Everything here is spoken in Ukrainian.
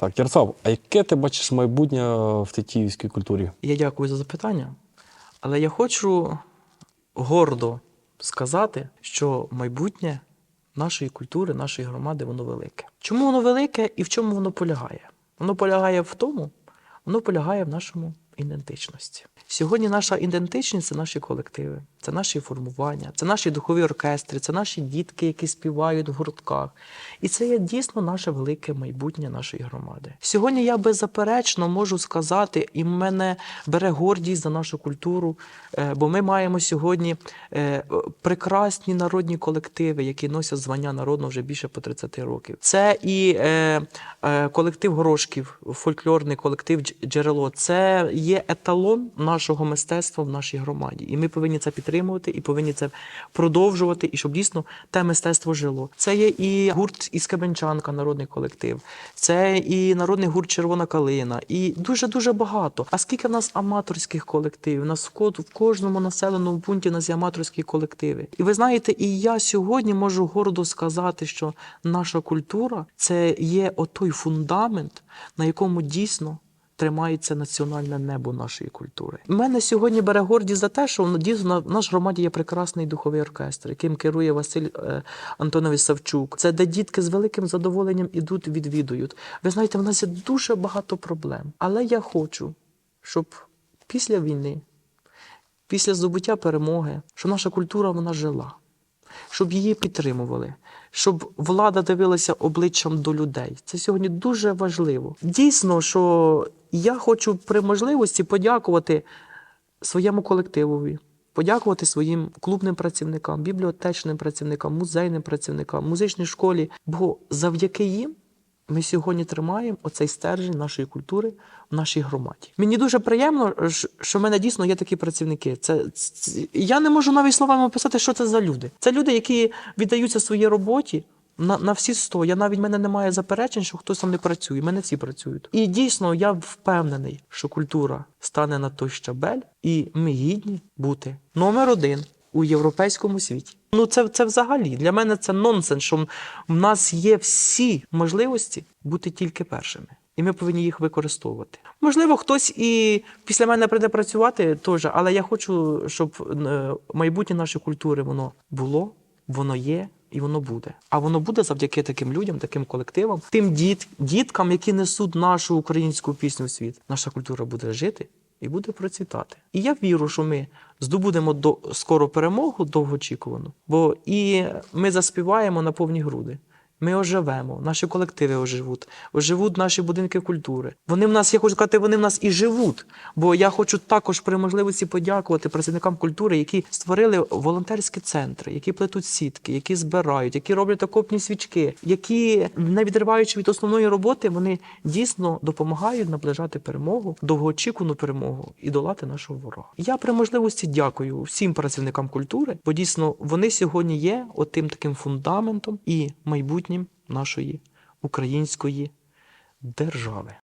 Так, Ярослав, а яке ти бачиш майбутнє в тетіївській культурі? Я дякую за запитання, але я хочу гордо сказати, що майбутнє нашої культури, нашої громади, воно велике. Чому воно велике і в чому воно полягає? Воно полягає в тому, воно полягає в нашому ідентичності. Сьогодні наша ідентичність це наші колективи, це наші формування, це наші духові оркестри, це наші дітки, які співають в гуртках. І це є дійсно наше велике майбутнє нашої громади. Сьогодні я беззаперечно можу сказати, і мене бере гордість за нашу культуру, е, бо ми маємо сьогодні е, прекрасні народні колективи, які носять звання народного вже більше по 30 років. Це і е, колектив Горошків, фольклорний колектив джерело. Це є еталон нашого мистецтва в нашій громаді. І ми повинні це підтримувати і повинні це продовжувати, і щоб дійсно те мистецтво жило. Це є і гурт із Кабенчанка, народний колектив, це і народний гурт Червона калина, і дуже дуже багато. А скільки в нас аматорських колективів? У нас в кожному населеному пункті у нас є аматорські колективи. І ви знаєте, і я сьогодні можу гордо сказати, що наша культура це є отой фундамент, на якому дійсно тримається національне небо нашої культури. У мене сьогодні бере гордість за те, що дійсно в нашій громаді є прекрасний духовий оркестр, яким керує Василь е, Антонович Савчук. Це де дітки з великим задоволенням ідуть, відвідують. Ви знаєте, в нас є дуже багато проблем. Але я хочу, щоб після війни, після здобуття перемоги, щоб наша культура вона жила щоб її підтримували, щоб влада дивилася обличчям до людей. Це сьогодні дуже важливо. Дійсно, що я хочу при можливості подякувати своєму колективові. Подякувати своїм клубним працівникам, бібліотечним працівникам, музейним працівникам, музичній школі. Бо завдяки їм ми сьогодні тримаємо оцей стержень нашої культури в нашій громаді. Мені дуже приємно, що в мене дійсно є такі працівники. Це, це я не можу навіть словами описати, що це за люди. Це люди, які віддаються своїй роботі. На, на всі сто. Я навіть мене немає заперечень, що хтось там не працює. Мене всі працюють. І дійсно я впевнений, що культура стане на той щабель, і ми гідні бути номер один у європейському світі. Ну це, це взагалі для мене це нонсенс, що в нас є всі можливості бути тільки першими. І ми повинні їх використовувати. Можливо, хтось і після мене прийде працювати теж, але я хочу, щоб е, майбутнє нашої культури воно було, воно є і воно буде. А воно буде завдяки таким людям, таким колективам, тим діт, діткам, які несуть нашу українську пісню в світ. Наша культура буде жити і буде процвітати. І я вірю, що ми здобудемо до скоро перемогу довгоочікувану, бо і ми заспіваємо на повні груди. Ми оживемо, наші колективи оживуть, оживуть наші будинки культури. Вони в нас, я хочу сказати, вони в нас і живуть. Бо я хочу також при можливості подякувати працівникам культури, які створили волонтерські центри, які плетуть сітки, які збирають, які роблять окопні свічки, які, не відриваючи від основної роботи, вони дійсно допомагають наближати перемогу, довгоочікувану перемогу і долати нашого ворога. Я при можливості дякую всім працівникам культури, бо дійсно вони сьогодні є отим таким фундаментом і майбутнім нашої української держави.